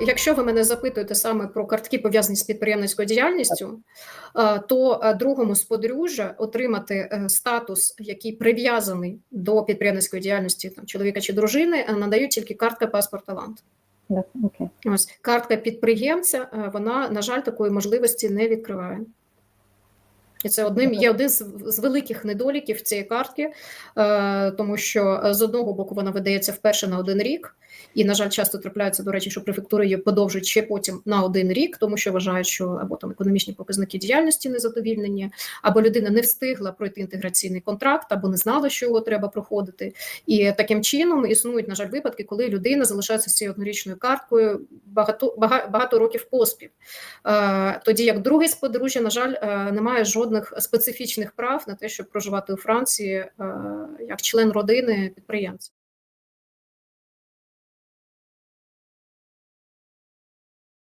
Якщо ви мене запитуєте саме про картки, пов'язані з підприємницькою діяльністю, е, то е, другому з подружжя отримати е, статус, який прив'язаний до підприємницької діяльності там, чоловіка чи дружини, надають тільки картка паспорт талант. Ось картка підприємця, вона, на жаль, такої можливості не відкриває. І це одним є один з, з великих недоліків цієї картки, е, тому що е, з одного боку вона видається вперше на один рік, і, на жаль, часто трапляється, до речі, що префектури її подовжують ще потім на один рік, тому що вважають, що або там економічні показники діяльності незадовільнені, або людина не встигла пройти інтеграційний контракт, або не знала, що його треба проходити. І таким чином існують, на жаль, випадки, коли людина залишається з цією однорічною карткою багато, багато, років поспіль. Е, Тоді як другий з подружжя, на жаль, е, не має жодних специфічних прав на те, щоб проживати у Франції е, як член родини підприємця.